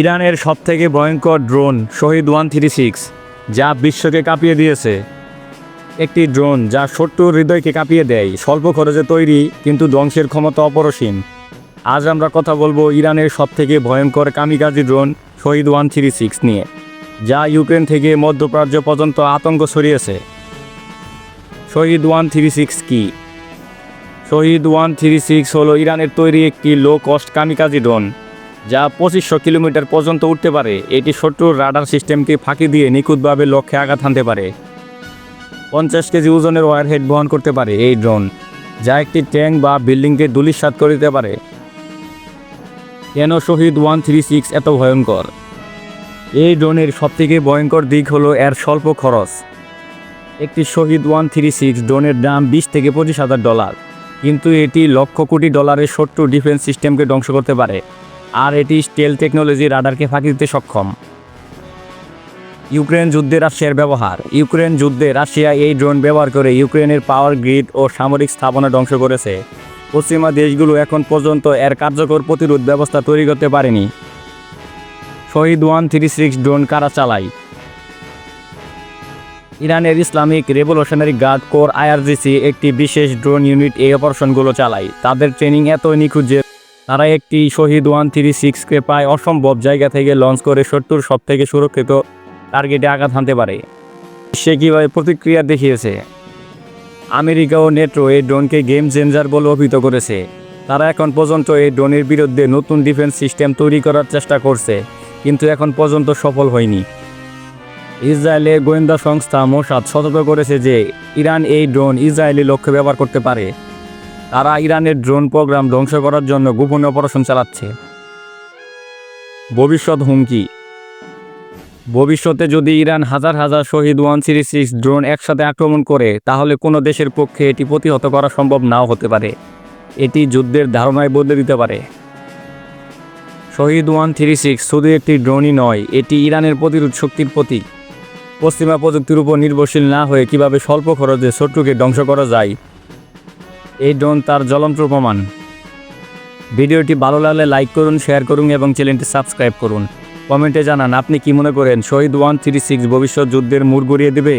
ইরানের সবথেকে ভয়ঙ্কর drone Shahed one three six, যা বিশ্বকে কাঁপিয়ে দিয়েছে। একটি ড্রোন যা শত্রুর হৃদয়কে কাঁপিয়ে দেয়, স্বল্প খরচে তৈরি, কিন্তু ধ্বংসের ক্ষমতা অপরসীম। আজ আমরা কথা বলব ইরানের সবথেকে ভয়ঙ্কর kamikaze drone Shahed one three six নিয়ে, যা ইউক্রেন থেকে মধ্যপ্রাচ্য পর্যন্ত আতঙ্ক ছড়িয়েছে। শহীদ ওয়ান থ্রি সিক্স কি? শহীদ ওয়ান থ্রি সিক্স হলো ইরানের তৈরি একটি লো কস্ট কামিকাজি ড্রোন। যা পঁচিশশো কিলোমিটার পর্যন্ত উঠতে পারে। এটি শত্রুর রাডার সিস্টেমকে ফাঁকি দিয়ে নিখুঁতভাবে লক্ষ্যে আঘাত হানতে পারে। পঞ্চাশ কেজি ওজনের ওয়ারহেড বহন করতে পারে এই ড্রোন, যা একটি ট্যাঙ্ক বা বিল্ডিংকে দুলিশাত করে দিতে পারে। কেন শহীদ ওয়ান থ্রি সিক্স এত ভয়ঙ্কর? এই ড্রোনের সবথেকে ভয়ঙ্কর দিক হলো এর স্বল্প খরচ। একটি শহীদ ওয়ান থ্রি সিক্স ড্রোনের দাম বিশ থেকে পঁচিশ হাজার ডলার, কিন্তু এটি লক্ষ কোটি ডলারের শত্রু ডিফেন্স সিস্টেমকে ধ্বংস করতে পারে। আর এটি স্টেল টেকনোলজি রাডারকে ফাঁকি দিতে সক্ষম। ইউক্রেন যুদ্ধে রাশিয়ার ব্যবহার। ইউক্রেন যুদ্ধে রাশিয়া এই ড্রোন ব্যবহার করে ইউক্রেনের পাওয়ার গ্রিড ও সামরিক স্থাপনা ধ্বংস করেছে। পশ্চিমা দেশগুলো এখন পর্যন্ত এর কার্যকর প্রতিরোধ ব্যবস্থা তৈরি করতে পারেনি। Shahed one three six drone কারা চালায়? ইরানের Islamic revolutionary guard corps IRGC একটি বিশেষ ড্রোন ইউনিট এই অপারেশনগুলো চালায়। তাদের ট্রেনিং এত নিখুঁত যে তারা একটি শহীদ ওয়ান থ্রি সিক্সকে প্রায় অসম্ভব জায়গা থেকে লঞ্চ করে শত্রুর সব থেকে সুরক্ষিত টার্গেটে আঘাত হানতে পারে। সে কীভাবে প্রতিক্রিয়া দেখিয়েছে? আমেরিকা ও নেটো এই ড্রোনকে গেম চেঞ্জার বলে অভিহিত করেছে। তারা এখন পর্যন্ত এই ড্রোনের বিরুদ্ধে নতুন ডিফেন্স সিস্টেম তৈরি করার চেষ্টা করছে, কিন্তু এখন পর্যন্ত সফল হয়নি। ইসরায়েলের গোয়েন্দা সংস্থা মোসাদ সতর্ক করেছে যে, ইরান এই ড্রোন ইসরায়েলি লক্ষ্যে ব্যবহার করতে পারে। তারা ইরানের ড্রোন প্রোগ্রাম ধ্বংস করার জন্য গোপন অপারেশন চালাচ্ছে। ভবিষ্যৎ হুমকি। ভবিষ্যতে যদি ইরান হাজার হাজার Shahed one series six drone একসাথে আক্রমণ করে, তাহলে কোনো দেশের পক্ষে এটি প্রতিহত করা সম্ভব নাও হতে পারে। এটি যুদ্ধের ধারণায় বদলে দিতে পারে। শহীদ ওয়ান থ্রি সিক্স শুধু একটি ড্রোনই নয়, এটি ইরানের প্রতিরোধ শক্তির প্রতীক। পশ্চিমা প্রযুক্তির উপর নির্ভরশীল না হয়ে কীভাবে স্বল্প খরচে শত্রুকে ধ্বংস করা যায় এই ড্রোন তার জ্বলন্ত প্রমাণ। ভিডিওটি ভালো লাগলে লাইক করুন, শেয়ার করুন এবং চ্যানেলটি সাবস্ক্রাইব করুন। কমেন্টে জানান, আপনি কি মনে করেন, শহীদ ওয়ান থ্রি সিক্স ভবিষ্যৎ যুদ্ধের মুড় গড়িয়ে দেবে?